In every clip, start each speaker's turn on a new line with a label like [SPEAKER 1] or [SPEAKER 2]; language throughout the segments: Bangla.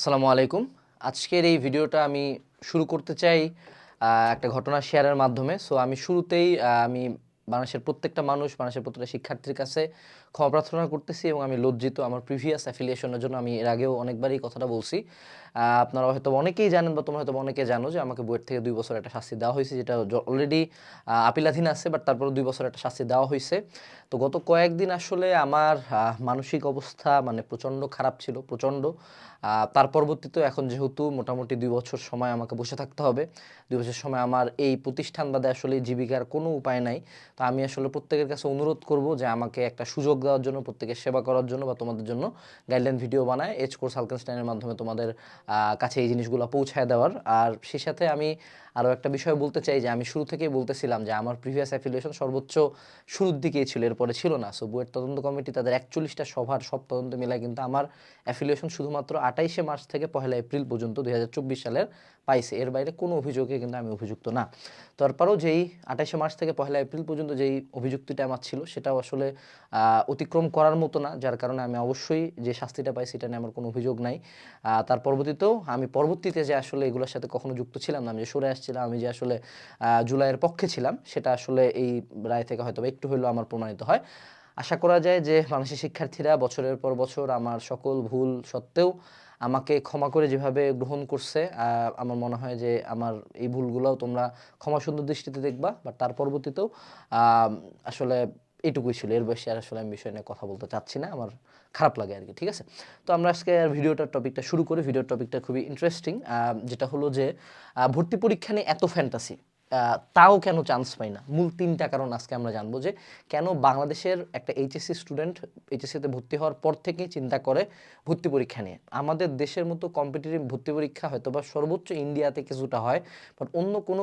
[SPEAKER 1] আসসালামু আলাইকুম। আজকের এই ভিডিওটা আমি শুরু করতে চাই একটা ঘটনা শেয়ারের মাধ্যমে। সো আমি শুরুতেই আমি বাংলাদেশের প্রত্যেকটা মানুষ, বাংলাদেশের প্রত্যেকটা শিক্ষার্থীর কাছে ক্ষমা প্রার্থনা করতেছি এবং আমি লজ্জিত আমার প্রিভিয়াস অ্যাফিলিয়েশনের জন্য আমি এর আগেও অনেকবারই কথাটা বলছি। আপনারা হয়তো অনেকেই জানেন বা তোমরা হয়তো অনেকে জানো যে আমাকে বইয়ের থেকে দুই বছর একটা শাস্তি দেওয়া হয়েছে, যেটা অলরেডি আপিলাধীন আছে বাট তারপরে দুই বছর একটা শাস্তি দেওয়া হয়েছে। তো গত কয়েকদিন আসলে আমার মানসিক অবস্থা মানে প্রচণ্ড খারাপ ছিল, প্রচণ্ড। তার পরবর্তীতেও এখন যেহেতু মোটামুটি দুই বছর সময় আমাকে বসে থাকতে হবে, দুই বছর সময় আমার এই প্রতিষ্ঠান বাদে আসলে জীবিকার কোনো উপায় নাই। তো আমি আসলে প্রত্যেকের কাছে অনুরোধ করব যে আমাকে একটা সুযোগ দেওয়ার জন্য, প্রত্যেকের সেবা করার জন্য বা তোমাদের জন্য গাইডলাইন ভিডিও বানায়। এজ কোর্স হালকেনস্টাইনের মাধ্যমে তোমাদের কাছে এই জিনিসগুলো পৌঁছায় দেওয়ার। আর সেই সাথে আমি আরও একটা বিষয় বলতে চাই যে, আমি শুরু থেকেই বলতেছিলাম যে, আমার প্রিভিয়াস অ্যাফিলিয়েশন সর্বোচ্চ শুরুর দিকেই ছিল, এরপরে ছিল না। সো বুয়েট তদন্ত কমিটি তাদের একচল্লিশটা সভার সব তদন্ত মিলায় কিন্তু আমার অ্যাফিলিয়েশন শুধুমাত্র আঠাইশে মার্চ থেকে পহেলা এপ্রিল পর্যন্ত দু হাজার চব্বিশ সালের পাইছে। এর বাইরে কোনো অভিযোগে কিন্তু আমি অভিযুক্ত না। তারপরেও যেই আঠাইশে মার্চ থেকে পহেলা এপ্রিল পর্যন্ত যেই অভিযুক্তিটা আমার ছিল, সেটাও আসলে অতিক্রম করার মতো না, যার কারণে আমি অবশ্যই যে শাস্তিটা পাই সেটা নিয়ে আমার কোনো অভিযোগ নাই। তার পরবর্তীতেও আমি পরবর্তীতে যে আসলে এগুলোর সাথে কখনো যুক্ত ছিলাম না, আমি যে সরে আসছিলাম, আমি যে আসলে জুলাইয়ের পক্ষে ছিলাম, সেটা আসলে এই রায় থেকে হয়তো বা একটু হলেও আমার প্রমাণিত হয়। আশা করা যায় যে বাংলাদেশের শিক্ষার্থীরা বছরের পর বছর আমার সকল ভুল সত্ত্বেও আমাকে ক্ষমা করে যেভাবে গ্রহণ করছে আমার মনে হয় যে আমার এই ভুলগুলোও তোমরা ক্ষমা সুন্দর দৃষ্টিতে দেখবা, বাট তার পরবর্তীতেও আসলে এইটুকুই ছিল। এর বেশি আর আসলে আমি বিষয় নিয়ে কথা বলতে চাচ্ছি না। আমার খারাপ লাগে আর কি ঠিক আছে? তো আমরা আজকে আর ভিডিওটার টপিকটা শুরু করি। ভিডিওর টপিকটা খুবই ইন্টারেস্টিং যেটা হলো যে ভর্তি পরীক্ষা নিয়ে এত ফ্যান্টাসি তাও কেন চান্স পাই না? মূল তিনটা কারণ আজকে আমরা জানব যে কেন বাংলাদেশের একটা এইচএসসি স্টুডেন্ট এইচএসসিতে ভর্তি হওয়ার পর থেকেই চিন্তা করে ভর্তি পরীক্ষা নিয়ে। আমাদের দেশের মতো কম্পিটিটিভ ভর্তি পরীক্ষা হয়তো বা সর্বোচ্চ ইন্ডিয়াতে কিছুটা হয় বাট অন্য কোনো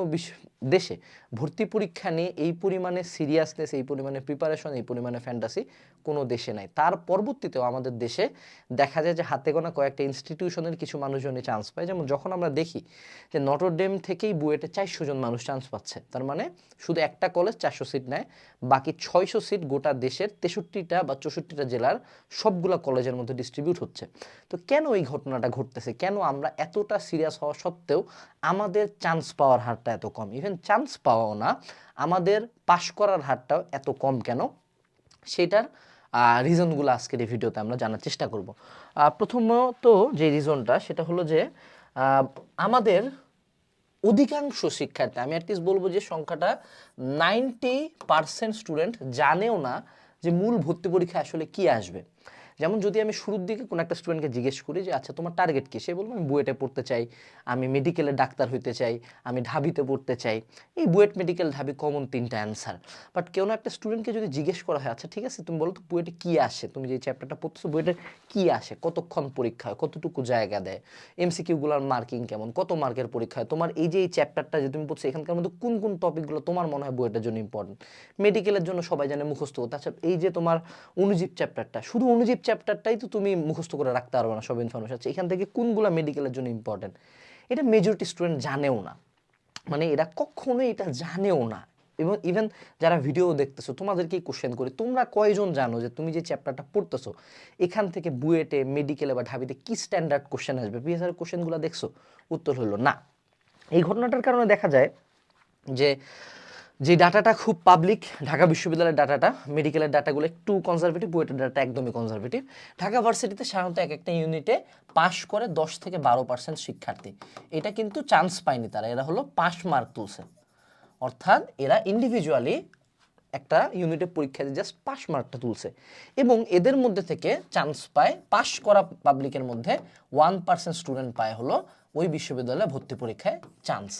[SPEAKER 1] দেশে ভর্তি পরীক্ষা নিয়ে এই পরিমাণে সিরিয়াসনেস এই পরিমাণে প্রিপারেশন এই পরিমাণে ফ্যান্টাসি কোনো দেশে নাই। তার পরবর্তীতেও আমাদের দেশে দেখা যায় যে হাতে গোনা কয়েকটা ইনস্টিটিউশনের কিছু মানুষজনই চান্স পায়। যেমন যখন আমরা দেখি যে নটরডেম থেকেই বুয়েটে চারশো জন মানুষ চান্স পাচ্ছে। তার মানে শুধু একটা কলেজ চারশো সিট নেয়, বাকি ছয়শো সিট গোটা দেশের তেষট্টিটা বা চৌষট্টিটা জেলার সবগুলা কলেজের মধ্যে ডিস্ট্রিবিউট হচ্ছে। তো কেন এই ঘটনাটা ঘটতেছে? কেন আমরা এতটা সিরিয়াস হওয়া সত্ত্বেও আমাদের চান্স পাওয়ার হারটা এত কম? ইভেন চান্স পাওয়াও না, আমাদের পাশ করার হারটাও এত কম কেন? সেটার রিজনগুলো আজকের এই ভিডিওতে আমরা জানার চেষ্টা করব। প্রথমত যে রিজনটা সেটা হলো যে আমাদের অধিকাংশ শিক্ষার্থী, আমি অ্যাটলিস্ট বলব যে সংখ্যাটা নাইনটি পার্সেন্ট স্টুডেন্ট জানেও না যে মূল ভর্তি পরীক্ষা আসলে কি আসবে। যেমন যদি আমি শুরুর দিকে কোনো একটা স্টুডেন্টকে জিজ্ঞেস করি যে আচ্ছা তোমার টার্গেট কি? সে বলব, আমি বুয়েটে পড়তে চাই, আমি মেডিকেলে ডাক্তার হইতে চাই, আমি ঢাবিতে পড়তে চাই। এই বুয়েট মেডিকেল ঢাবি কমন তিনটা অ্যান্সার বাট কেউ না একটা স্টুডেন্টকে যদি জিজ্ঞেস করা হয় আচ্ছা ঠিক আছে, তুমি বলো তো বুয়েটে কী আসে? তুমি যে চ্যাপ্টারটা পড়তেছো, বুয়েটে কী আসে? কতক্ষণ পরীক্ষা হয়? কতটুকু জায়গা দেয়? এমসিকিউগুলোর মার্কিং কেমন? কত মার্কের পরীক্ষা হয়? তোমার এই যে এই চ্যাপ্টারটা যে তুমি পড়ছো, এখানকার মধ্যে কোন কোন টপিকগুলো তোমার মনে হয় বুয়েটের জন্য ইম্পর্টেন্ট মেডিকেলের জন্য সবাই জানে মুখস্থ করতে। আচ্ছা এই যে তোমার অনুজীব চ্যাপ্টারটা শুধু অনুজীব চ্যাপ্টারটাই তো তুমি মুখস্থ করে রাখতে পারবে না সব ইনফরমেশন আছে। এখান থেকে কোনগুলো মেডিকেলের জন্য ইম্পর্টেন্ট এটা মেজরিটি স্টুডেন্ট জানেও না। মানে এরা কখনোই এটা জানেও না। এবং ইভেন যারা ভিডিও দেখতেছো, তোমাদেরকেই কোশ্চেন করি, তোমরা কয়জন জানো যে তুমি যে চ্যাপ্টারটা পড়তেছো, এখান থেকে বুয়েটে মেডিকেলে বা ঢাবিতে কি স্ট্যান্ডার্ড কোশ্চেন আসবে? পিএসআর কোশ্চেনগুলো দেখছ? উত্তর হলো না। এই ঘটনাটার কারণে দেখা যায় যে যে ডাটাটা খুব পাবলিক ঢাকা বিশ্ববিদ্যালয়ের ডাটাটা মেডিকেলের ডাটাগুলো একটু কনজারভেটিভ বুয়েটের ডাটা একদমই কনজারভেটিভ ঢাকা ভার্সিটিতে সাধারণত এক একটা ইউনিটে পাশ করে দশ থেকে বারো পার্সেন্ট শিক্ষার্থী। এটা কিন্তু চান্স পায়নি তারা, এরা হলো পাশ মার্ক তুলছে। অর্থাৎ এরা ইন্ডিভিজুয়ালি একটা ইউনিটে পরীক্ষা দিয়ে জাস্ট পাস মার্কটা তুলছে। এবং এদের মধ্যে থেকে চান্স পায় পাশ করা পাবলিকের মধ্যে ওয়ান পার্সেন্ট স্টুডেন্ট পায় হলো ওই বিশ্ববিদ্যালয়ে ভর্তি পরীক্ষায় চান্স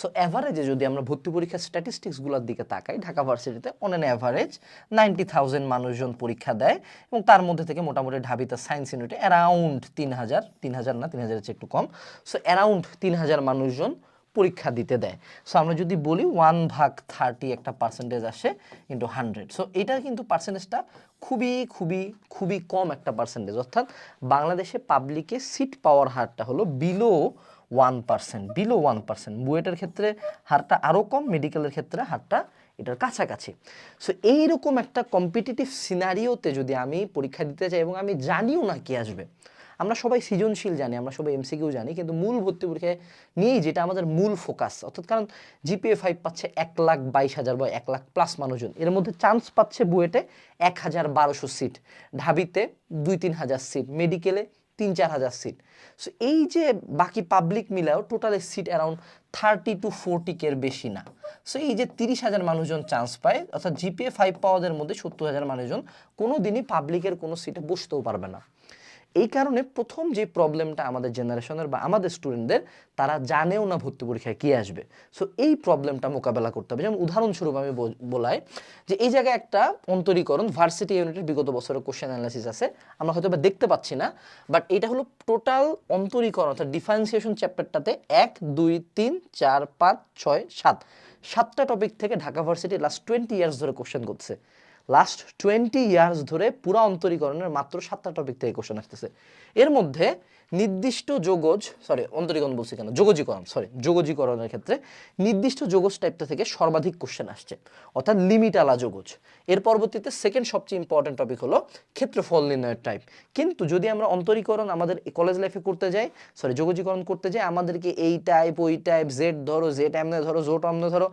[SPEAKER 1] সো অ্যাভারেজে যদি আমরা ভর্তি পরীক্ষার স্ট্যাটিস্টিক্সগুলোর দিকে তাকাই, ঢাকা ভার্সিটিতে on an average ninety thousand মানুষজন পরীক্ষা দেয় এবং তার মধ্যে থেকে মোটামুটি ঢাবিতে সায়েন্স ইউনিটে অ্যারাউন্ড তিন হাজার তিন হাজার না, তিন হাজারের চেয়ে একটু কম। সো অ্যারাউন্ড তিন হাজার মানুষজন পরীক্ষা দিতে দেয়। সো আমরা যদি বলি ওয়ান ভাগ থার্টি একটা পার্সেন্টেজ আসে ইন্টু হান্ড্রেড সো এটা কিন্তু পার্সেন্টেজটা খুবই খুবই খুবই কম একটা পার্সেন্টেজ অর্থাৎ বাংলাদেশে পাবলিকে সিট পাওয়ার হারটা হলো below one percent below one percent বুয়েটের ক্ষেত্রে হারটা আরও কম, মেডিকেলের ক্ষেত্রে হারটা এটার কাছাকাছি। সো এইরকম একটা কম্পিটিটিভ সিনারিওতে যদি আমি পরীক্ষা দিতে চাই এবং আমি জানিও না কি আসবে আমরা সবাই সৃজনশীল জানি, আমরা সবাই এমসিকিউ জানি, কিন্তু মূল ভর্তি পরীক্ষায় নিয়েই যেটা আমাদের মূল ফোকাস অর্থাৎ কারণ জিপিএ ফাইভ পাচ্ছে এক লাখ বাইশ হাজার বা এক লাখ প্লাস মানুষজন। এর মধ্যে চান্স পাচ্ছে বুয়েটে এক হাজার বারোশো সিট ঢাবিতে দুই তিন হাজার সিট মেডিকেলে তিন চার হাজার সিট সো এই যে বাকি পাবলিক মিলাও টোটালের seat around thirty to forty কের বেশি না। সো এই যে তিরিশ হাজার মানুষজন চান্স পায়, অর্থাৎ জিপিএ ফাইভ পাওয়াদের মধ্যে সত্তর হাজার মানুষজন কোনো দিনই পাবলিকের কোনো সিটে বসতেও পারবে না। এই কারণে প্রথম যে প্রবলেমটা আমাদের জেনারেশনের বা আমাদের স্টুডেন্টদের তারা জানেও না ভর্তি পরীক্ষায় কী আসবে। সো এই প্রবলেমটা মোকাবেলা করতে হবে। যেমন উদাহরণস্বরূপ আমি বলাই যে, এই জায়গায় একটা অন্তরীকরণ ভার্সিটি ইউনিটের বিগত বছরের কোশ্চেন অ্যানালিসিস আছে। আমরা হয়তো বা দেখতে পাচ্ছি না বাট এটা হলো টোটাল অন্তরীকরণ, অর্থাৎ ডিফারেন্সিয়েশন চ্যাপ্টারটাতে এক, দুই, তিন, চার, পাঁচ, ছয়, সাত। সাতটা টপিক থেকে Dhaka varsity last twenty years ধরে কোশ্চেন করছে। লাস্ট টোয়েন্টি ইয়ার্স ধরে পুরো অন্তরীকরণের মাত্র সাতটা টপিক থেকে কোশ্চেন আসতেছে। এর মধ্যে নির্দিষ্ট যোগজ সরি অন্তরীকরণ বলছি কেন? যোগজীকরণ সরি যোগজীকরণের ক্ষেত্রে নির্দিষ্ট যোগজ টাইপটা থেকে সর্বাধিক কোশ্চেন আসছে। অর্থাৎ লিমিট আলা যোগজ। এর পরবর্তীতে সেকেন্ড সবচেয়ে ইম্পর্টেন্ট টপিক হলো ক্ষেত্রফল নির্ণয়ের টাইপ কিন্তু যদি আমরা অন্তরীকরণ আমাদের কলেজ লাইফে করতে যাই সরি যোগজীকরণ করতে যাই, আমাদেরকে এই টাইপ ওই টাইপ জেড ধরো জেড এমনে ধরো জোট এমনে ধরো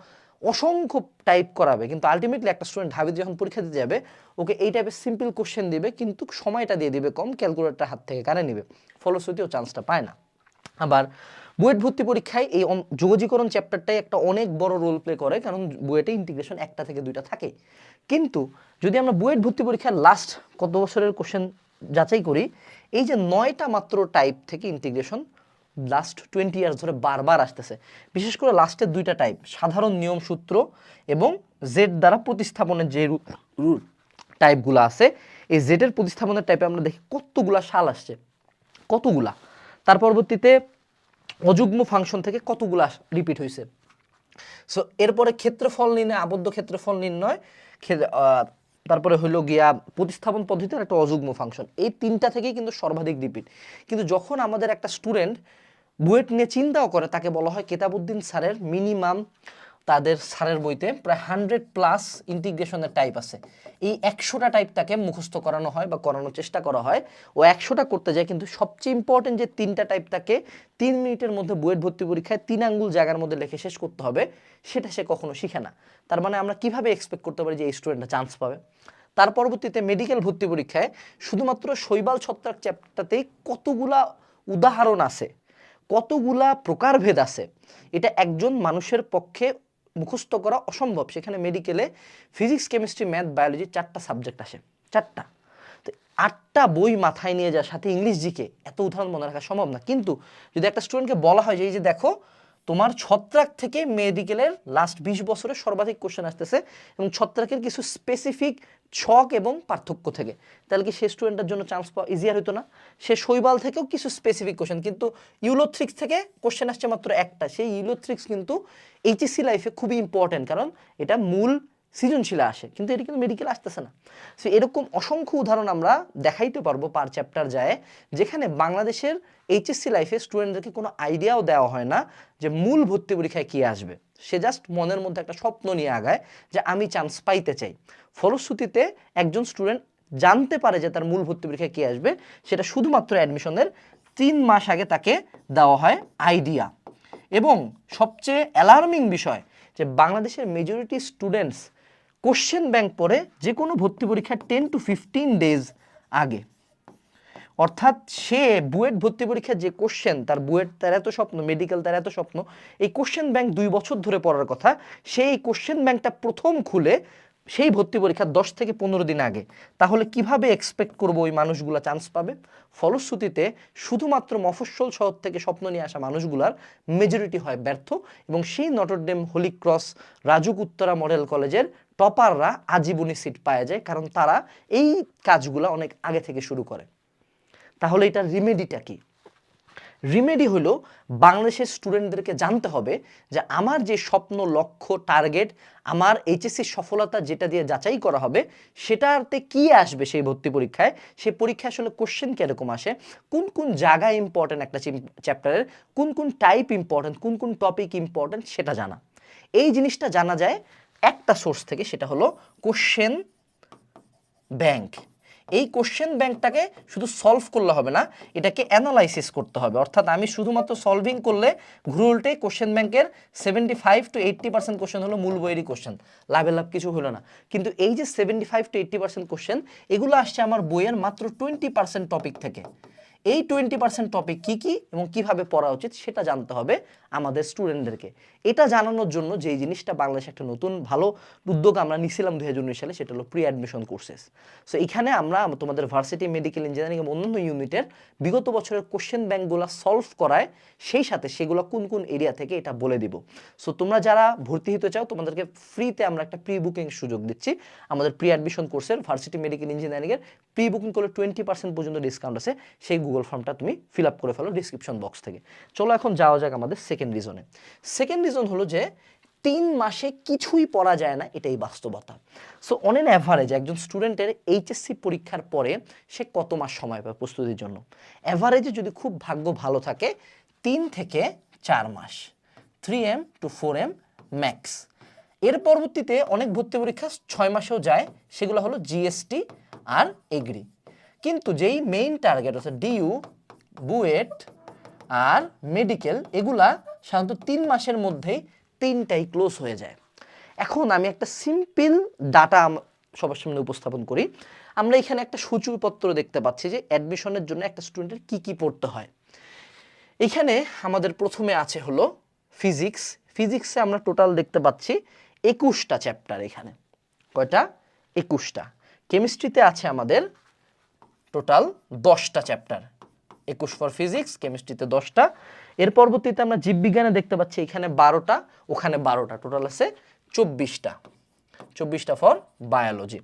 [SPEAKER 1] অসংখ্য টাইপ করাবে, কিন্তু আলটিমেটলি একটা স্টুডেন্ট ঢাবিতে যখন পরীক্ষা দিতে যাবে, ওকে এই টাইপের সিম্পল কোশ্চেন দিবে, কিন্তু সময়টা দিয়ে দিবে কম ক্যালকুলেটর হাত থেকে কানে নিবে, ফলশ্রুতিও চান্সটা পায় না। আবার বুয়েট ভর্তি পরীক্ষায় এই যোগজীকরণ চ্যাপ্টারটাই একটা অনেক বড় রোল প্লে করে, কারণ বুয়েটে ইন্টিগ্রেশন একটা থেকে দুইটা থাকে। কিন্তু যদি আমরা বুয়েট ভর্তি পরীক্ষার লাস্ট কত বছরের কোশ্চেন যাচাই করি, এই যে নয়টা মাত্র টাইপ থেকে ইন্টিগ্রেশন লাস্ট টোয়েন্টি ইয়ার্স ধরে বারবার আসতেছে। বিশেষ করে লাস্টের দুইটা টাইপ সাধারণ নিয়ম সূত্র এবং জেড দ্বারা প্রতিস্থাপনের যে টাইপগুলো আছে, এই জেডের প্রতিস্থাপনের টাইপে আমরা দেখি কতগুলা সাল আসছে। কতগুলা? তার পরবর্তীতে অযুগ্ম ফাংশন থেকে কতগুলা রিপিট হয়েছে সো এরপরে ক্ষেত্রফল নির্ণয়, আবদ্ধ ক্ষেত্রফল নির্ণয় তারপরে হইল গিয়া প্রতিস্থাপন পদ্ধতির একটা অযুগ্ম ফাংশন এই তিনটা থেকেই কিন্তু সর্বাধিক রিপিট কিন্তু যখন আমাদের একটা স্টুডেন্ট বুয়েট নিয়ে চিন্তাও করে, তাকে বলা হয় কেতাবুদ্দিন স্যারের মিনিমাম তাদের স্যারের বইতে প্রায় হান্ড্রেড প্লাস ইন্টিগ্রেশনের টাইপ আছে। এই একশোটা টাইপ তাকে মুখস্থ করানো হয় বা করানোর চেষ্টা করা হয়। ও একশোটা করতে যায়, কিন্তু সবচেয়ে ইম্পর্টেন্ট যে তিনটা টাইপ তাকে তিন মিনিটের মধ্যে বুয়েট ভর্তি পরীক্ষায় তিন আঙ্গুল জায়গার মধ্যে লিখে শেষ করতে হবে, সেটা সে কখনো শিখে না। তার মানে আমরা কীভাবে এক্সপেক্ট করতে পারি যে এই স্টুডেন্টটা চান্স পাবে? তার পরবর্তীতে মেডিকেল ভর্তি পরীক্ষায় শুধুমাত্র শৈবাল ছত্রাক চ্যাপ্টারতেই কতগুলা উদাহরণ আছে কতগুলা প্রকারভেদ আছে, এটা একজন মানুষের পক্ষে মুখস্থ করা অসম্ভব। সেখানে মেডিকেলে ফিজিক্স কেমিস্ট্রি ম্যাথ বায়োলজি চারটা সাবজেক্ট আসে, চারটা। তো আটটা বই মাথায় নিয়ে যাওয়ার সাথে ইংলিশ জিকে এত উদাহরণ মনে রাখা সম্ভব না। কিন্তু যদি একটা স্টুডেন্টকে বলা হয় যে, এই যে দেখো তোমার ছত্রাক থেকে মেডিকেলের লাস্ট বিশ বছরের সর্বাধিক কোশ্চেন আসতেছে এবং ছত্রাকের কিছু স্পেসিফিক ছক এবং পার্থক্য থেকে। তাহলে কি সে স্টুডেন্টের জন্য চান্স পাওয়া ইজিয়ার হতো না? সে শৈবাল থেকেও কিছু স্পেসিফিক কোশ্চেন কিন্তু ইউলোথ্রিক্স থেকে কোশ্চেন আসছে মাত্র একটা। সেই ইউলোথ্রিক্স কিন্তু এইচএসি লাইফে খুবই ইম্পর্ট্যান্ট কারণ এটা মূল সৃজনশীলে আসে, কিন্তু এটা কিন্তু মেডিকেল আসতেছে না। সো এরকম অসংখ্য উদাহরণ আমরা দেখাইতে পারব পার চ্যাপ্টার যায়, যেখানে বাংলাদেশের এইচএসসি লাইফে স্টুডেন্টদেরকে কোনো আইডিয়াও দেওয়া হয় না যে মূল ভর্তি পরীক্ষায় কী আসবে। সে জাস্ট মনের মধ্যে একটা স্বপ্ন নিয়ে আগায় যে আমি চান্স পাইতে চাই। ফলশ্রুতিতে একজন স্টুডেন্ট জানতে পারে যে তার মূল ভর্তি পরীক্ষায় কী আসবে, সেটা শুধুমাত্র অ্যাডমিশনের তিন মাস আগে তাকে দেওয়া হয় আইডিয়া এবং সবচেয়ে অ্যালার্মিং বিষয় যে বাংলাদেশের মেজরিটি স্টুডেন্টস কোশ্চেন ব্যাংক পড়ে যে কোনো ভর্তি পরীক্ষার টেন টু ফিফটিন ডেজ আগে। অর্থাৎ সে বুয়েট ভর্তি পরীক্ষার যে কোশ্চেন, তার বুয়েট তার এত স্বপ্ন মেডিকেল তার এত স্বপ্ন, এই কোশ্চেন ব্যাংক দুই বছর ধরে পড়ার কথা, সেই কোশ্চেন ব্যাংকটা প্রথম খুলে সেই ভর্তি পরীক্ষার দশ থেকে পনেরো দিন আগে, তাহলে কীভাবে এক্সপেক্ট করব ওই মানুষগুলো চান্স পাবে? ফলশ্রুতিতে শুধুমাত্র মফস্বল শহর থেকে স্বপ্ন নিয়ে আসা মানুষগুলার মেজরিটি হয় ব্যর্থ এবং সেই Notre Dame Holy Cross Rajuk Uttara model কলেজের টপাররা আজীবনী সিট পাওয়া যায় কারণ তারা এই কাজগুলো অনেক আগে থেকে শুরু করে। তাহলে এটা রিমেডিটা কি? রিমেডি হলো বাংলাদেশের স্টুডেন্টদেরকে জানতে হবে যে আমার যে স্বপ্ন, লক্ষ্য টার্গেট আমার এইচএসসি সফলতা যেটা দিয়ে যাচাই করা হবে, সেটাতে কি আসবে সেই ভর্তি পরীক্ষায়? সেই পরীক্ষায় আসলে কোশ্চেন কীরকম আসে? কোন কোন জায়গা ইম্পর্টেন্ট একটা চ্যাপ্টারের কোন কোন টাইপ ইম্পর্টেন্ট কোন কোন টপিক ইম্পর্টেন্ট সেটা জানা। এই জিনিসটা জানা যায় একটা সোর্স থেকে, সেটা হলো কোশ্চেন ব্যাংক এই কোশ্চেন ব্যাংকটাকে শুধু সলভ করলে হবে না, এটাকে অ্যানালাইসিস করতে হবে। অর্থাৎ আমি শুধুমাত্র সলভিং করলে ঘুরে উল্টে কোশ্চেন ব্যাংকের seventy five to eighty percent question হলো মূল বইয়েরই কোশ্চেন লাভে লাভ কিছু হলো না। কিন্তু এই যে seventy five to eighty percent question এগুলো আসছে আমার বইয়ের মাত্র টোয়েন্টি পার্সেন্ট টপিক থেকে। এই টোয়েন্টি পার্সেন্ট টপিক কী কী এবং কীভাবে পড়া উচিত সেটা জানতে হবে আমাদের স্টুডেন্টদেরকে এটা জানানোর জন্য যেই জিনিসটা বাংলাদেশে একটা নতুন ভালো উদ্যোগ আমরা নিছিলাম দু হাজার সালে, সেটা হলো প্রি অ্যাডমিশন কোর্সেস সো এখানে আমরা তোমাদের ভার্সিটি মেডিকেল ইঞ্জিনিয়ারিং এবং অন্যান্য ইউনিটের বিগত বছরের কোশ্চেন ব্যাংকগুলো সলভ করায়, সেই সাথে সেগুলো কোন কোন এরিয়া থেকে এটা বলে দিব। সো তোমরা যারা ভর্তি হতে চাও, তোমাদেরকে ফ্রিতে আমরা একটা প্রি বুকিং সুযোগ দিচ্ছি। আমাদের প্রি অ্যাডমিশন কোর্সের ভার্সিটি মেডিকেল ইঞ্জিনিয়ারিংয়ের প্রি বুকিং করলে টোয়েন্টি পার্সেন্ট পর্যন্ত ডিসকাউন্ট আছে। সেই গুগল ফর্মটা তুমি ফিল আপ করে ফেলো ডিসক্রিপশন বক্স থেকে। চলো এখন যাওয়া যাক আমাদের সেকেন্ড রিজনে সেকেন্ড রিজন হলো যে, তিন মাসে কিছুই পড়া যায় না, এটাই বাস্তবতা। সো অন এন অ্যাভারেজ একজন স্টুডেন্টের এইচএসসি পরীক্ষার পরে সে কত মাস সময় পায় প্রস্তুতির জন্য? অ্যাভারেজে যদি খুব ভাগ্য ভালো থাকে, তিন থেকে চার মাস। Three M to four M max এর পরবর্তীতে অনেক ভর্তি পরীক্ষা ছয় মাসেও যায়, সেগুলো হলো জিএসটি আর এগ্রি কিন্তু যেই মেইন টার্গেট অর্থাৎ ডিইউ বুয়েট আর মেডিকেল এগুলা সাধারণত তিন মাসের মধ্যেই তিনটাই ক্লোজ হয়ে যায়। এখন আমি একটা সিম্পল ডাটা সবার সামনে উপস্থাপন করি। আমরা এখানে একটা সূচিপত্র দেখতে পাচ্ছি যে অ্যাডমিশনের জন্য একটা স্টুডেন্টের কি কি পড়তে হয়। এখানে আমাদের প্রথমে আছে হলো ফিজিক্স ফিজিক্সে আমরা টোটাল দেখতে পাচ্ছি একুশটা চ্যাপ্টার এখানে। কয়টা? একুশটা। কেমিস্ট্রিতে আছে আমাদের টোটাল দশটা চ্যাপ্টার। একুশ ফর ফিজিক্স, কেমিস্ট্রিতে দশটা। এর পরবর্তীতে আমরা জীববিজ্ঞানে দেখতে পাচ্ছি এখানে বারোটা, ওখানে বারোটা। টোটাল আছে চব্বিশটা। চব্বিশটা ফর বায়োলজি।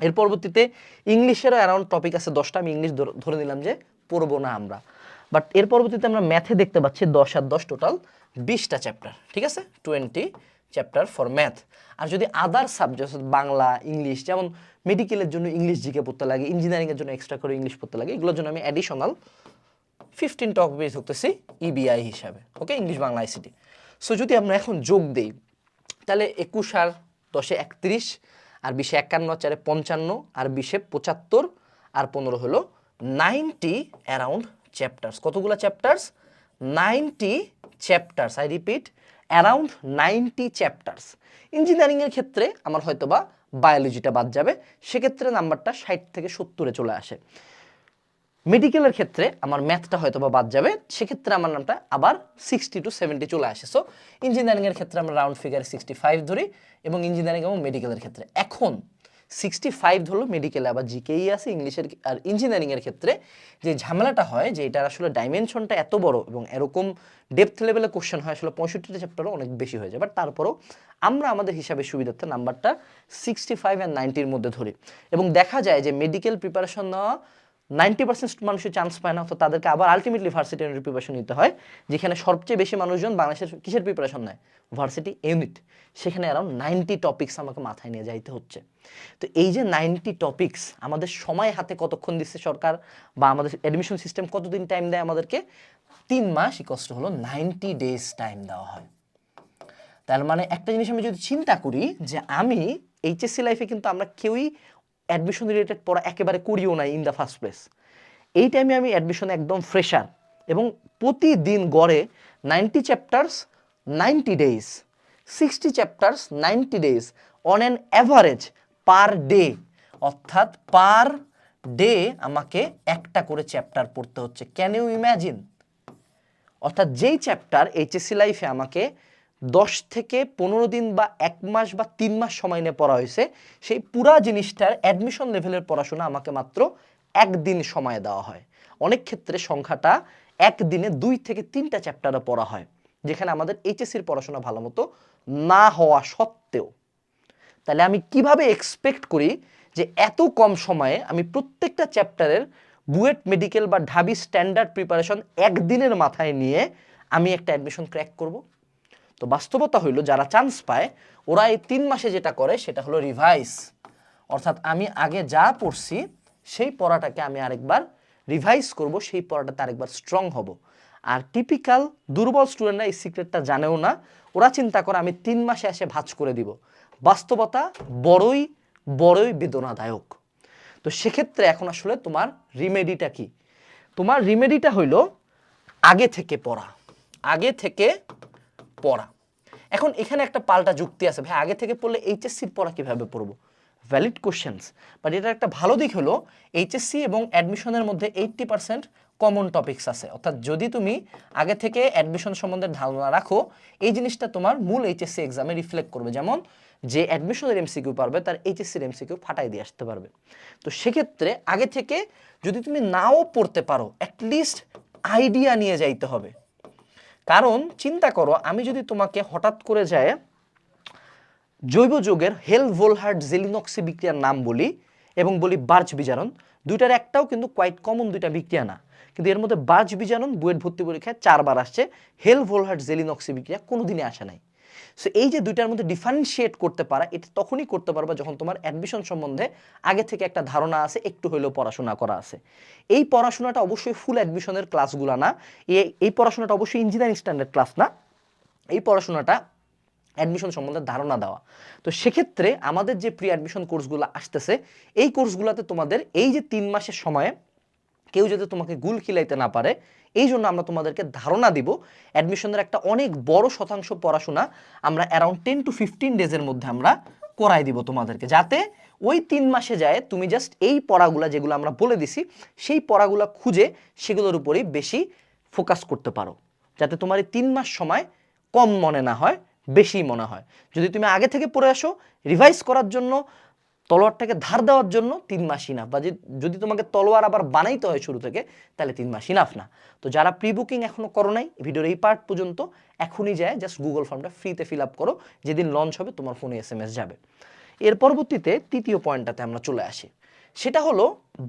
[SPEAKER 1] এর পরবর্তীতে ইংলিশেরও অ্যারাউন্ড টপিক আছে দশটা। আমি ইংলিশ ধর- নিলাম যে পড়ব না আমরা। বাট এর পরবর্তীতে আমরা ম্যাথে দেখতে পাচ্ছি দশ আর দশ টোটাল বিশটা চ্যাপ্টার। ঠিক আছে? টোয়েন্টি চ্যাপ্টার ফর ম্যাথ আর যদি আদার সাবজেক্ট বাংলা ইংলিশ যেমন মেডিকেলের জন্য ইংলিশ জিকে পড়তে লাগে ইঞ্জিনিয়ারিংয়ের জন্য এক্সট্রা করে ইংলিশ পড়তে লাগে, এগুলোর জন্য আমি অ্যাডিশনাল ফিফটিন টক বেস ধরতেছি ইবিআই হিসাবে okay English Bangla ICT so যদি আমরা এখন যোগ দেই, তাহলে একুশ আর দশে একত্রিশ, আর বিশে একান্ন, চারে পঞ্চান্ন, আর বিশে পঁচাত্তর, আর পনেরো হলো নাইনটি অ্যারাউন্ড চ্যাপ্টার্স কতগুলো chapters ninety chapters I repeat around ninety chapters ইঞ্জিনিয়ারিংয়ের ক্ষেত্রে আমার হয়তো বা বায়োলজিটা বাদ যাবে, সেক্ষেত্রে নাম্বারটা ষাট থেকে সত্তরে চলে আসে। মেডিকেলের ক্ষেত্রে আমার ম্যাথটা হয়তো বা বাদ যাবে, সেক্ষেত্রে আমার নামটা আবার সিক্সটি টু সেভেন্টি চলে আসে। সো ইঞ্জিনিয়ারিংয়ের ক্ষেত্রে আমরা রাউন্ড ফিগার সিক্সটি ফাইভ ধরি এবং ইঞ্জিনিয়ারিং এবং মেডিকেলের ক্ষেত্রে। এখন সিক্সটি ফাইভ হলো মেডিকেলে আবার জিকেই আছে ইংলিশের আর ইঞ্জিনিয়ারিংয়ের ক্ষেত্রে যে ঝামেলাটা হয় যে এটার আসলে ডাইমেনশনটা এত বড় এবং এরকম ডেপথ লেভেলে কোশ্চেন হয় আসলে পঁয়ষট্টিটা চ্যাপ্টারও অনেক বেশি হয়ে যায়। বাট তারপরও আমরা আমাদের হিসাবে সুবিধার্থে নাম্বারটা সিক্সটি ফাইভ অ্যান্ড নাইনটির মধ্যে ধরি। এবং দেখা যায় যে মেডিকেল প্রিপারেশন নেওয়া নাইনটি পার্সেন্ট মানুষের চান্স পায় না, তো তাদেরকে আবার আলটিমেটলি ভার্সিটি ইউনিট প্রিপারেশন নিতে হয়, যেখানে সবচেয়ে বেশি মানুষজন বাংলাদেশের কিসের প্রিপারেশন নেয়? ভার্সিটি ইউনিট সেখানে অ্যারাউন্ড নাইনটি টপিক্স আমাকে মাথায় নিয়ে যাইতে হচ্ছে। তো এই যে নাইনটি টপিক্স আমাদের সময় হাতে কতক্ষণ দিচ্ছে সরকার বা আমাদের অ্যাডমিশন সিস্টেম কতদিন টাইম দেয় আমাদেরকে? তিন মাস কষ্ট হলো নাইনটি ডেজ টাইম দেওয়া হয়। তার মানে একটা জিনিস আমি যদি চিন্তা করি যে আমি এইচএসসি লাইফে কিন্তু আমরা কেউই অ্যাডমিশন রিলেটেড পড়া একেবারে করিও না ইন দ্য ফার্স্ট প্লেস এই টাইমে আমি অ্যাডমিশনে একদম ফ্রেশার এবং প্রতিদিন গড়ে ninety chapters ninety days sixty chapters ninety days on an average per day অর্থাৎ পার ডে আমাকে একটা করে চ্যাপ্টার পড়তে হচ্ছে। ক্যান ইউ ইম্যাজিন অর্থাৎ যেই চ্যাপ্টার এইচএসসি লাইফে আমাকে দশ থেকে পনেরো দিন বা এক মাস বা তিন মাস সময় নিয়ে পড়া হয়েছে। সেই পুরা জিনিসটার অ্যাডমিশন লেভেলের পড়াশোনা আমাকে মাত্র একদিন সময় দেওয়া হয়। অনেক ক্ষেত্রে সংখ্যাটা একদিনে দুই থেকে তিনটা চ্যাপ্টারে পড়া হয়, যেখানে আমাদের এইচএসসির পড়াশোনা ভালো মতো না হওয়া সত্ত্বেও। তাহলে আমি কীভাবে এক্সপেক্ট করি যে এত কম সময়ে আমি প্রত্যেকটা চ্যাপ্টারের বুয়েট মেডিকেল বা ঢাবি স্ট্যান্ডার্ড প্রিপারেশন একদিনের মাথায় নিয়ে আমি একটা অ্যাডমিশন ক্র্যাক করব? তো বাস্তবতা হইল যারা চান্স পায়, ওরা এই তিন মাসে যেটা করে সেটা হলো রিভাইস অর্থাৎ আমি আগে যা পড়ছি, সেই পড়াটাকে আমি আরেকবার রিভাইজ করব, সেই পড়াটাতে আরেকবার স্ট্রং হব। আর টিপিক্যাল দুর্বল স্টুডেন্টরা এই সিক্রেটটা জানেও না, ওরা চিন্তা করে আমি তিন মাসে এসে ভাজ করে দিব। বাস্তবতা বড়ই বড়ই বেদনাদায়ক। তো সেক্ষেত্রে এখন আসলে তোমার রিমেডিটা কি? তোমার রিমেডিটা হইল আগে থেকে পড়া। আগে থেকে পড়া। এখন এখানে একটা পাল্টা যুক্তি আছে। ভাই, আগে থেকে পড়লে এইচএসসির পড়া কীভাবে পড়ব? ভ্যালিড কোশ্চেন্স বাট এটার একটা ভালো দিক হলো এইচএসসি এবং অ্যাডমিশনের মধ্যে এইট্টি পার্সেন্ট কমন টপিকস আছে। অর্থাৎ যদি তুমি আগে থেকে অ্যাডমিশন সম্বন্ধে ধারণা রাখো, এই জিনিসটা তোমার মূল এইচএসসি এক্সামে রিফ্লেক্ট করবে। যেমন, যে অ্যাডমিশনের এমসিকিউ পারবে, তার এইচএসসির এমসিকিউ ফাটাই দিয়ে আসতে পারবে। তো সেক্ষেত্রে আগে থেকে যদি তুমি নাও পড়তে পারো অ্যাটলিস্ট আইডিয়া নিয়ে যাইতে হবে। কারণ চিন্তা করো, আমি যদি তোমাকে হঠাৎ করে যায় জৈব যৌগের হেল ভোলহার্ড জেলিনক্সি বিক্রিয়ার নাম বলি এবং বলি বার্জ বিজারণ দুইটার একটাও কিন্তু কোয়াইট কমন দুইটা বিক্রিয়া না। কিন্তু এর মধ্যে বার্জ বিজারণ বুয়েট ভর্তি পরীক্ষায় চারবার আসছে হেল ভোলহার্ড জেলিনক্সি বিক্রিয়া কোনোদিনই আসে নাই। সো এই যে দুইটার মধ্যে ডিফারেন্সিয়েট করতে পারা, এটা তখনই করতে পারবা যখন তোমার অ্যাডমিশন সম্বন্ধে আগে থেকে একটা ধারণা আছে, একটু হলেও পড়াশোনা করা আছে। এই পড়াশোনাটা অবশ্যই ফুল অ্যাডমিশনের ক্লাসগুলো না এই- পড়াশোনাটা অবশ্যই ইঞ্জিনিয়ারিং স্ট্যান্ডার্ড ক্লাস না, এই পড়াশোনাটা অ্যাডমিশন সম্বন্ধে ধারণা দেওয়া। তো সেক্ষেত্রে আমাদের যে প্রি অ্যাডমিশন কোর্সগুলো আসতেছে, এই কোর্সগুলোতে তোমাদের এই যে তিন মাসের সময়ে কেউ যাতে তোমাকে গুল খিলাইতে না পারে, এই জন্য আমরা তোমাদেরকে ধারণা দিব অ্যাডমিশনের একটা অনেক বড় শতাংশ পড়াশোনা আমরা অ্যারাউন্ড টেন টু ফিফটিন ডেজের মধ্যে আমরা করাই দিব তোমাদেরকে, যাতে ওই তিন মাসে যায় তুমি জাস্ট এই পড়াগুলা যেগুলো আমরা বলে দিছি, সেই পড়াগুলা খুঁজে সেগুলোর উপরেই বেশি ফোকাস করতে পারো, যাতে তোমার এই তিন মাস সময় কম মনে না হয়, বেশি মনে হয়। যদি তুমি আগে থেকে পড়ে আসো রিভাইজ করার জন্য তলোয়ারটাকে ধার দেওয়ার জন্য তিন মাস ইনাফ। বা যদি তোমাকে তলোয়ার আবার বানাইতে হয় শুরু থেকে, তাহলে তিন মাস ইনাফ না। তো যারা প্রি বুকিং এখনও করো নাই ভিডিওর এই পার্ট পর্যন্ত এখনই যায় জাস্ট গুগল ফর্মটা ফ্রিতে ফিল আপ করো, যেদিন লঞ্চ হবে তোমার ফোনে এস এম এস যাবে। এর পরবর্তীতে তৃতীয় পয়েন্টটাতে আমরা চলে আসি। সেটা হলো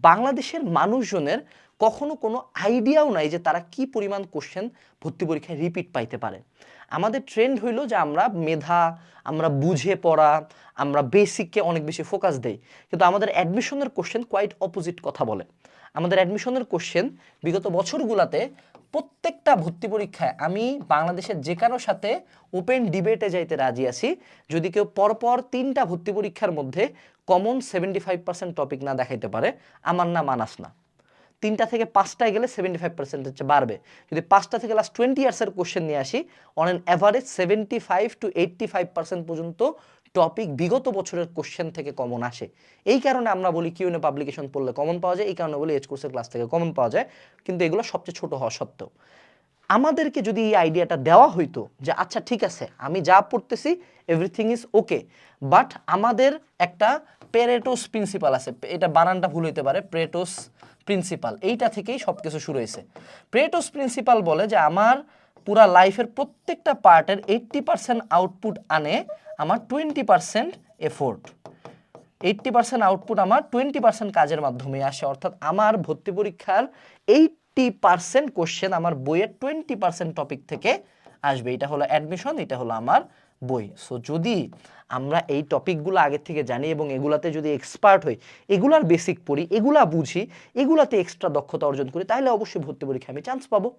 [SPEAKER 1] বাংলাদেশের মানুষজনের কখনো কোনো আইডিয়াও নাই যে তারা কি পরিমাণ কোশ্চেন ভর্তি পরীক্ষায় রিপিট পাইতে পারে। আমাদের ট্রেন্ড হইল যে আমরা মেধা, আমরা বুঝে পড়া, আমরা বেসিককে অনেক বেশি ফোকাস দেই। কিন্তু আমাদের অ্যাডমিশনের কোশ্চেন কোয়াইট অপোজিট কথা বলে। আমাদের অ্যাডমিশনের কোশ্চেন বিগত বছরগুলোতে প্রত্যেকটা ভর্তি পরীক্ষায় আমি বাংলাদেশের যে কারোর সাথে ওপেন ডিবেটে যাইতে রাজি আছি, যদি কেউ পরপর তিনটা ভর্তি পরীক্ষার মধ্যে common seventy five percent topic না দেখাইতে পারে, আমার না মানাস না। তিনটা থেকে পাঁচটায় গেলে সেভেন্টি ফাইভ পার্সেন্ট হচ্ছে বাড়বে। যদি পাঁচটা থেকে লাস্ট টোয়েন্টি ইয়ার্সের কোশ্চেন নিয়ে আসি on an average seventy five to eighty five percent পর্যন্ত টপিক বিগত বছরের কোশ্চেন থেকে কমন আসে। এই কারণে আমরা বলি কিউনে পাবলিকেশন পড়লে কমন পাওয়া যায়, এই কারণে বলি এজ কোর্সের ক্লাস থেকে কমন পাওয়া যায়, কিন্তু এগুলো সবচেয়ে ছোট হওয়া সত্ত্বেও। আমাদেরকে যদি এই আইডিয়াটা দেওয়া হইতো যে আচ্ছা ঠিক আছে, আমি যা পড়তেছি এভরিথিং ইজ ওকে বাট আমাদের একটা পেরেটোস প্রিন্সিপাল আছে, এটা বানানটা ভুল হইতে পারে প্রেটোস প্রিন্সিপাল এইটা থেকেই সব কিছু শুরু হয়েছে। প্রেটোস প্রিন্সিপাল বলে যে, আমার পুরা লাইফের প্রত্যেকটা পার্টের এইট্টি পার্সেন্ট আউটপুট আনে আমার twenty percent effort eighty percent output আমার টোয়েন্টি পার্সেন্ট কাজের মাধ্যমে আসে। অর্থাৎ আমার ভর্তি পরীক্ষার এইট্টি পার্সেন্ট কোশ্চেন আমার বইয়ের টোয়েন্টি পার্সেন্ট টপিক থেকে আসবে। এটা হলো অ্যাডমিশন এটা হলো আমার বই। সো যদি আমরা এই টপিকগুলো আগের থেকে জানি এবং এগুলাতে যদি এক্সপার্ট হই, এগুলার বেসিক পড়ি, এগুলা বুঝি, এগুলাতে এক্সট্রা দক্ষতা অর্জন করি তাহলে অবশ্যই ভর্তি পরীক্ষায় আমি চান্স পাবো।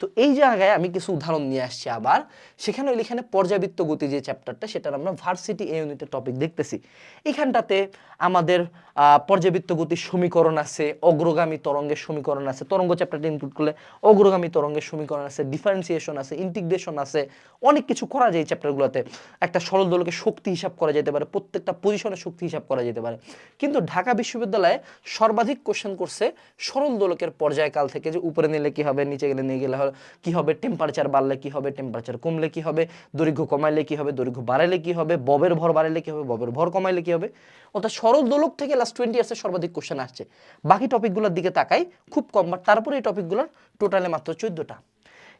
[SPEAKER 1] তো এই জায়গায় আমি কিছু উদাহরণ নিয়ে আসছি আবার, সেখানে এখানে পর্যাবৃত্ত গতি যে চ্যাপ্টারটা সেটার আমরা ভার্সিটি এ ইউনিটের টপিক দেখতেছি। এখানটাতে আমাদের পর্যাবৃত্ত গতির সমীকরণ আছে, অগ্রগামী তরঙ্গের সমীকরণ আছে। তরঙ্গ চ্যাপ্টারটা ইনক্লুড করলে অগ্রগামী তরঙ্গের সমীকরণ আছে ডিফারেন্সিয়েশন আছে ইন্টিগ্রেশন আছে, অনেক কিছু করা যায় এই চ্যাপ্টারগুলোতে একটা সরল দলকে শক্তি হিসাব করা যেতে পারে, প্রত্যেকটা পজিশনের শক্তি হিসাব করা যেতে পারে। কিন্তু ঢাকা বিশ্ববিদ্যালয়ে সর্বাধিক কোশ্চেন করছে সরল দোলকের পর্যায়কাল থেকে, যে উপরে নিলে কি হবে, নিচে গেলে নিয়ে গেলে কি হবে? টেম্পারেচার বাড়লে কি হবে? টেম্পারেচার কমলে কি হবে? দৈর্ঘ্য কমাইলে কি হবে? দৈর্ঘ্য বাড়াইলে কি হবে? ববের ভর বাড়াইলে কি হবে? ববের ভর কমাইলে কি হবে? অর্থাৎ সরল দোলক থেকে লাস্ট টোয়েন্টি ইয়ার্সের সর্বাধিক কোশ্চেন আসছে। বাকি টপিকগুলোর দিকে তাকাই, খুব কম বাট তারপরে এই টপিকগুলোর টোটালে মাত্র চোদ্দোটা।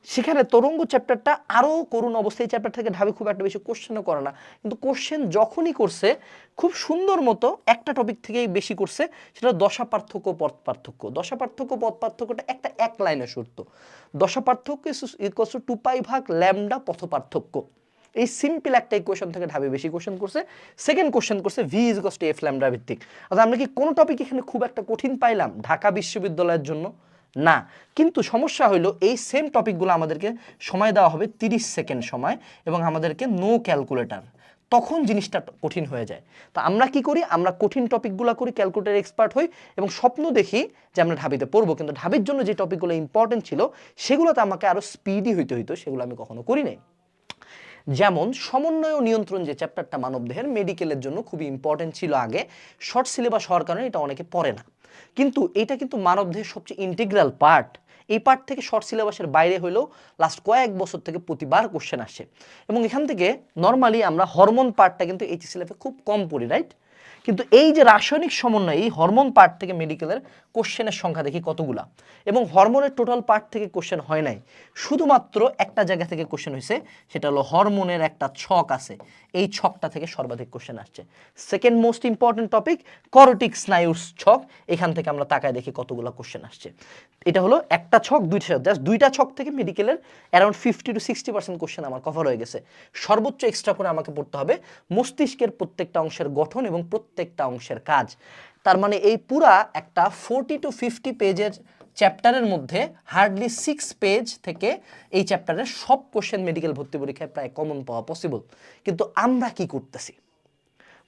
[SPEAKER 1] সেখানে তরঙ্গ চ্যাপ্টারটা আরও করুণ অবস্থায়, এই চ্যাপ্টার থেকে ঢাবি খুব একটা বেশি কোশ্চেনও করে না। কিন্তু কোশ্চেন যখনই করছে, খুব সুন্দর মতো একটা টপিক থেকেই বেশি করছে, সেটা দশা পার্থক্য, পথ পার্থক্য। দশা পার্থক্য, পথ পার্থক্যটা একটা এক লাইনে সত্য দশা পার্থক্য ইকোয়াস টু পাই ভাগ ল্যামডা পথ পার্থক্য। এই সিম্পল একটা ইকুয়েশন থেকে ঢাবি বেশি কোশ্চেন করছে। সেকেন্ড কোশ্চেন করছে V is to F lambda ভিত্তিক। অর্থাৎ আমরা কি কোনো টপিক এখানে খুব একটা কঠিন পাইলাম ঢাকা বিশ্ববিদ্যালয়ের জন্য? না। কিন্তু সমস্যা হলো এই সেম টপিকগুলো আমাদেরকে সময় দেওয়া হবে তিরিশ সেকেন্ড সময় এবং আমাদেরকে নো ক্যালকুলেটার তখন জিনিসটা কঠিন হয়ে যায়। তো আমরা কি করি? আমরা কঠিন টপিকগুলো করি ক্যালকুলেটার এক্সপার্ট হই এবং স্বপ্ন দেখি যে আমরা ঢাবিতে পড়ব। কিন্তু ঢাবির জন্য যে টপিকগুলো ইম্পর্টেন্ট ছিল, সেগুলোতে আমাকে আরও স্পিডি হইতে হইতো, সেগুলো আমি কখনো করি নাই। যেমন, সমন্বয় ও নিয়ন্ত্রণ যে চ্যাপ্টারটা মানবদেহের মেডিকেলের জন্য খুবই ইম্পর্টেন্ট ছিল আগে শর্ট সিলেবাস হওয়ার কারণে এটা অনেকে পড়ে না। কিন্তু এটা কিন্তু মানবদেহের সবচেয়ে ইন্টিগ্রাল পার্ট এই পার্ট থেকে শর্ট সিলেবাসের বাইরে হলেও লাস্ট কয়েক বছর থেকে প্রতিবার কোশ্চেন আসে। এবং এখান থেকে নর্মালি আমরা হরমোন পার্টটা কিন্তু এইচএসএলএফে খুব কম পড়ি রাইট কিন্তু এই যে রাসায়নিক সমন্বয়, এই হরমোন পার্ট থেকে মেডিকেলের কোশ্চেনের সংখ্যা দেখি কতগুলা? এবং হরমোনের টোটাল পার্ট থেকে কোশ্চেন হয় নাই। শুধুমাত্র একটা জায়গা থেকে কোশ্চেন হয়েছে সেটা হলো হরমোনের একটা ছক আছে। এই ছকটা থেকে সর্বাধিক কোশ্চেন আসছে। সেকেন্ড মোস্ট ইম্পর্টেন্ট টপিক করোটিক স্নায়ুর ছক। এখান থেকে আমরা তাকায় দেখি কতগুলো কোশ্চেন আসছে। এটা হলো একটা ছক, দুইটা ছক জাস্ট দুইটা ছক থেকে মেডিকেলের around fifty to sixty percent question আমার কভার হয়ে গেছে। সর্বোচ্চ এক্সট্রা করে আমাকে পড়তে হবে। মস্তিষ্কের প্রত্যেকটা অংশের গঠন এবং প্রত্যেকটা অংশের কাজ। তার মানে এই পুরা একটা ফোরটি টু ফিফটি পেজের চ্যাপ্টারের মধ্যে হার্ডলি সিক্স পেজ থেকে এই চ্যাপ্টারের সব কোশ্চেন মেডিকেল ভর্তি পরীক্ষায় প্রায় কমন পাওয়া পসিবল কিন্তু আমরা কি করতেছি?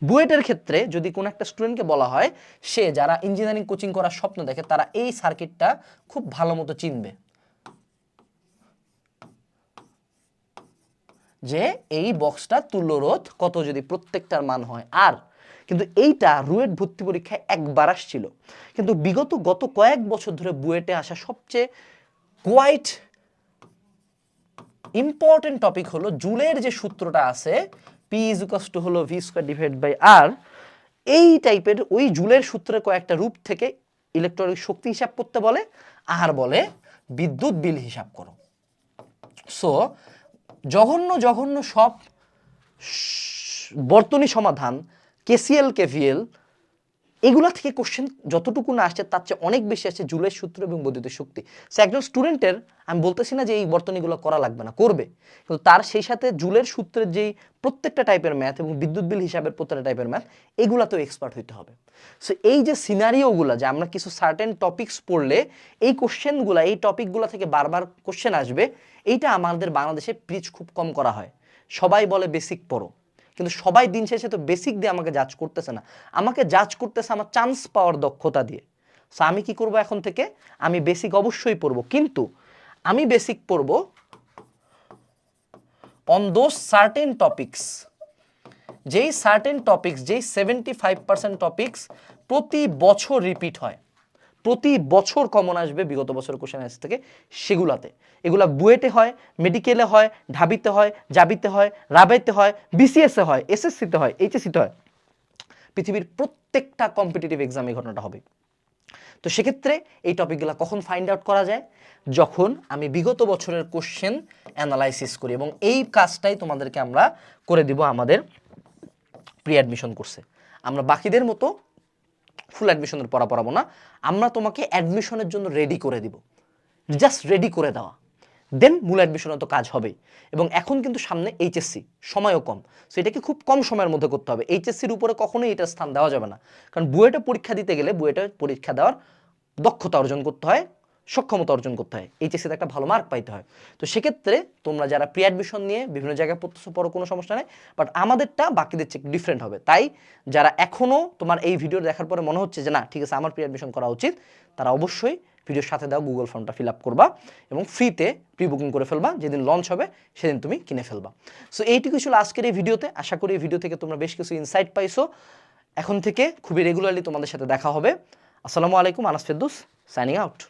[SPEAKER 1] বুয়েটের ক্ষেত্রে যদি কোনো একটা স্টুডেন্টকে বলা হয়, সে যারা ইঞ্জিনিয়ারিং কোচিং করার স্বপ্ন দেখে, তারা এই সার্কিটটা খুব ভালো মতো চিনবে। যে এই বক্সটা তুল্যরোধ কত যদি প্রত্যেকটার মান হয়। আর কিন্তু এইটা রুয়েট ভর্তি পরীক্ষায় একবার আসছিল। কিন্তু বিগত গত কয়েক বছর ধরে বুয়েটে আসা সবচেয়ে কোয়াইট ইম্পর্টেন্ট টপিক হলো জুলের যে সূত্রটা আছে পি ইজ টু হলো V square divide by R এই টাইপের ওই জুলের সূত্রের কয়েকটা রূপ থেকে ইলেকট্রনিক শক্তি হিসাব করতে বলে, আর বলে বিদ্যুৎ বিল হিসাব করো। সো জঘন্য জঘন্য সব বর্তনী সমাধান কেসিএল কেভিএল এগুলা থেকে কোশ্চেন যতটুকু না আসছে, তার চেয়ে অনেক বেশি আসছে জুলের সূত্র এবং বৈদ্যুতিক শক্তি। সে একজন স্টুডেন্টের আমি বলতেছি না যে এই বর্তনীগুলো করা লাগবে না, করবে। কিন্তু তার সেই সাথে জুলের সূত্রের যেই প্রত্যেকটা টাইপের ম্যাথ এবং বিদ্যুৎ বিল হিসাবের প্রত্যেকটা টাইপের ম্যাথ এগুলাতেও এক্সপার্ট হইতে হবে। সো এই যে সিনারিওগুলো যে আমরা কিছু সার্টেন টপিকস পড়লে, এই কোশ্চেনগুলো এই টপিকগুলো থেকে বারবার কোশ্চেন আসবে, এইটা আমাদের বাংলাদেশে প্রিচ খুব কম করা হয়। সবাই বলে বেসিক পড়ো। কিন্তু সবাই দিন শেষে তো বেসিক দিয়ে আমাকে জাজ করতেছে না। আমাকে জাজ করতেছে আমার চান্স পাওয়ার দক্ষতা দিয়ে। সো আমি কি করব এখন থেকে? আমি বেসিক অবশ্যই পড়ব। কিন্তু আমি বেসিক পড়ব অন দোজ সার্টেন টপিকস যেই সার্টেন টপিক্স যেই সেভেন্টি ফাইভ পার্সেন্ট টপিকস প্রতি বছর রিপিট হয়। প্রতি বছর কমন আসবে, বিগত বছর কোশ্চেন অ্যান্সার থেকে সেগুলাতে। এগুলা বুয়েটে হয়, মেডিকেলে হয়, ঢাবিতে হয়, জাবিতে হয় রাবাইতে হয় বিসিএসে হয় এসএসসিতে হয় এইচএসসিতে হয়। পৃথিবীর প্রত্যেকটা কম্পিটিটিভ এক্সাম এই ঘটনাটা হবে। তো সেক্ষেত্রে এই টপিকগুলো কখন ফাইন্ড আউট করা যায়? যখন আমি বিগত বছরের কোশ্চেন অ্যানালাইসিস করি এবং এই কাজটাই তোমাদেরকে আমরা করে দিব আমাদের প্রি অ্যাডমিশন কোর্সে আমরা বাকিদের মতো ফুল অ্যাডমিশনের পড়া পড়াবো না, আমরা তোমাকে অ্যাডমিশনের জন্য রেডি করে দিব। জাস্ট রেডি করে দেওয়া। দেন মূল অ্যাডমিশনে তো কাজ হবেই। এবং এখন কিন্তু সামনে এইচএসসি সময়ও কম। সো এটাকে খুব কম সময়ের মধ্যে করতে হবে। এইচএসসির উপরে কখনোই এটা স্থান দেওয়া যাবে না। কারণ বুয়েটা পরীক্ষা দিতে গেলে বুয়েটে পরীক্ষা দেওয়ার দক্ষতা অর্জন করতে হয়। সক্ষমতা অর্জন করতে হয়। এইচএসসিতে একটা ভালো মার্ক পাইতে হয়। তো সেক্ষেত্রে তোমরা যারা প্রি অ্যাডমিশন নিয়ে বিভিন্ন জায়গায় পড়তেছো, পড়ো, কোনো সমস্যা নেই। বাট আমাদেরটা বাকিদের চেয়ে ডিফারেন্ট হবে। তাই যারা এখনও তোমার এই ভিডিও দেখার পরে মনে হচ্ছে যে, না, ঠিক আছে, আমার প্রি অ্যাডমিশন করা উচিত, তারা অবশ্যই ভিডিওর সাথে দাও গুগল ফর্মটা ফিল আপ করবা এবং ফ্রিতে প্রি বুকিং করে ফেলবা। যেদিন লঞ্চ হবে, সেদিন তুমি কিনে ফেলবা। সো এইটুকু ছিল আজকের এই ভিডিওতে আশা করি এই ভিডিও থেকে তোমরা বেশ কিছু ইনসাইট পাইছো। এখন থেকে খুবই রেগুলারলি তোমাদের সাথে দেখা হবে। আসসালামু আলাইকুম, আনাস ফেরদুস সাইনিং আউট